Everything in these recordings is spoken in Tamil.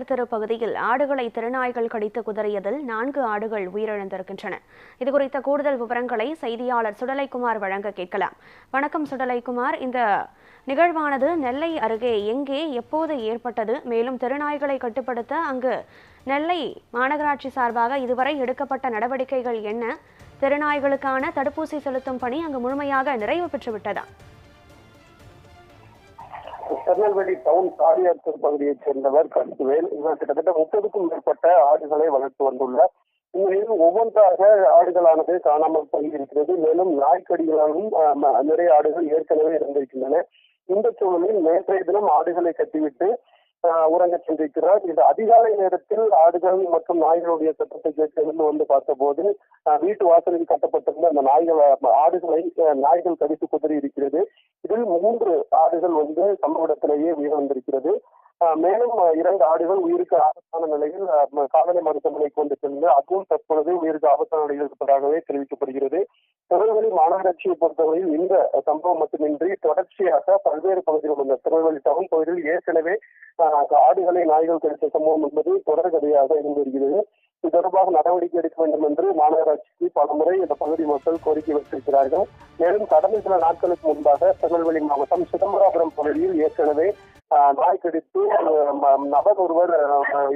ஆணையர் தெரு பகுதியில் ஆடுகளை திருநாய்கள் கடித்து குதறியதில் நான்கு ஆடுகள் உயிரிழந்திருக்கின்றன. இதுகுறித்த கூடுதல் விவரங்களை செய்தியாளர் சுடலைக்குமார் வழங்க கேட்கலாம். வணக்கம் சுடலைக்குமார். இந்த நிகழ்வானது நெல்லை அருகே எங்கே எப்போது ஏற்பட்டது? மேலும் திருநாய்களை கட்டுப்படுத்த அங்கு நெல்லை மாநகராட்சி சார்பாக இதுவரை எடுக்கப்பட்ட நடவடிக்கைகள் என்ன? திருநாய்களுக்கான தடுப்பூசி செலுத்தும் பணி அங்கு முழுமையாக நிறைவு பெற்றுவிட்டதா? திருநெல்வேலி டவுன் காரியாத்தூர் பகுதியைச் சேர்ந்தவர் கருத்துவேல். இவர் கிட்டத்தட்ட முப்பதுக்கும் மேற்பட்ட ஆடுகளை வளர்த்து வந்துள்ளார். இந்நிலையில் ஒவ்வொன்றாக ஆடுகளானது காணாமல் போயிருக்கிறது. மேலும் நாய்க்கடிகளாலும் ம- நிறைய ஆடுகள் ஏற்கனவே இருந்திருக்கின்றன. இந்த சூழலில் நேற்றைய தினம் ஆடுகளை கட்டிவிட்டு உறங்க உறங்கச் சென்றிருக்கிறார். இது அதிகாலை நேரத்தில் ஆடுகள் மற்றும் நாய்களுடைய சத்தத்தை கேட்டு வந்து பார்த்தபோது வீட்டு வாசலில் கட்டப்பட்டிருந்த அந்த நாய்கள் ஆடுகளை நாய்கள் கடித்து குதிரி இருக்கிறது. மூன்று ஆடுகள் வந்து சம்பவ இடத்திலேயே உயிரிழந்திருக்கிறது மேலும் இரண்டு ஆடுகள் உயிருக்கு ஆபத்தான நிலையில் ஆஹ் மருத்துவமனை மருத்துவமனைக்கு கொண்டு சென்று அதுவும் தற்பொழுது உயிருக்கு ஆபத்தான நிலையில் இருப்பதாகவே தெரிவிக்கப்படுகிறது. திருநெல்வேலி மாநகராட்சியை பொறுத்தவரையில் இந்த சம்பவம் மட்டுமின்றி தொடர்ச்சியாக பல்வேறு பகுதிகளில் உள்ள திருநெல்வேலி டவுன் பகுதியில் ஏற்கனவே ஆடுகளை நாய்கள் கடித்த சம்பவம் என்பது தொடர்கதையாக இருந்து வருகிறது. இது தொடர்பாக நடவடிக்கை எடுக்க வேண்டும் என்று மாநகராட்சிக்கு பலமுறை இந்த பகுதி மக்கள் கோரிக்கை வைத்திருக்கிறார்கள் மேலும் கடந்த சில நாட்களுக்கு முன்பாக திருநெல்வேலி மாவட்டம் சிதம்பராபுரம் பகுதியில் ஏற்கனவே ஆஹ், நாய் கடித்து நபர் ஒருவர்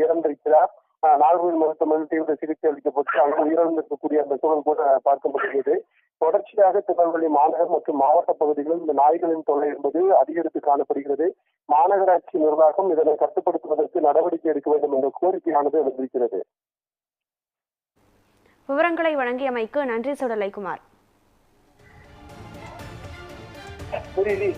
இறந்திருக்கிறார். நாகர்கோவில் மருத்துவமனையில் தீவிர சிகிச்சை அளிக்கப்பட்டு அங்கு உயிரிழந்திருக்கக்கூடிய அந்த சூழல் கூட பார்க்கப்படுகிறது. தொடர்ச்சியாக திருநெல்வேலி மாநகர் மற்றும் மாவட்ட பகுதிகளில் இந்த நாய்களின் தொல்லை என்பது அதிகரித்து காணப்படுகிறது. மாநகராட்சி நிர்வாகம் இதனை கட்டுப்படுத்துவதற்கு நடவடிக்கை எடுக்க வேண்டும் என்ற கோரிக்கையானது எழுந்திருக்கிறது விவரங்களை வழங்கியமைக்கு நன்றி சுடலைக்குமார் புரியுது.